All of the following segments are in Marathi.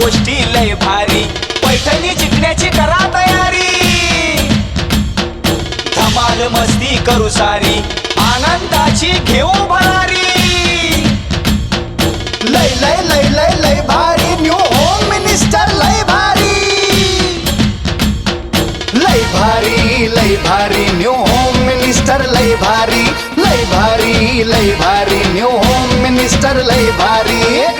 गोष्टी लय भारी. पैठणी जिंकण्याची करा तयारी. धमाल मस्ती करू सारी. आनंदाची घेऊ भरारी. लय लय लय लय लय भारी. न्यू होम मिनिस्टर लय भारी. लय भारी लय भारी. न्यू होम मिनिस्टर लय भारी. लय भारी लय भारी. न्यू होम मिनिस्टर लय भारी.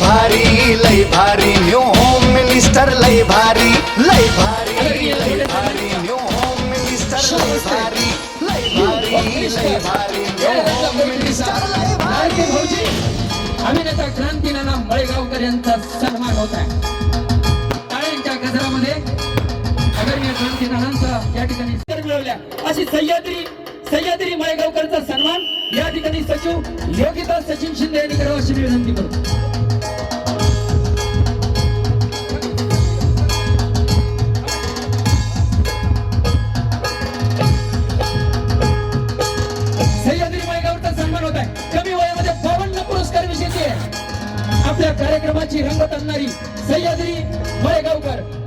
भारी लय भारी न्यू होम मिनिस्टर लय भारी लय भारी लय भारी न्यू होम मिनिस्टर लय भारी लय भारी लय भारी न्यू होम मिनिस्टर लय भारी. भाऊजी अभिनेता क्रांती मळेगावकर यांचा सन्मान होत आहे. टाळ्यांच्या गजरामध्ये आदरणीय या ठिकाणी सर मिळवल्या. अशी सह्याद्री सह्याद्री मळेगावकरचा सन्मान या ठिकाणी सचिव योगिता सचिन शिंदे यांनी करावा अशी मी विनंती करतो. आपल्या कार्यक्रमाची रंगत आणणारी सह्याद्री मळेगावकर.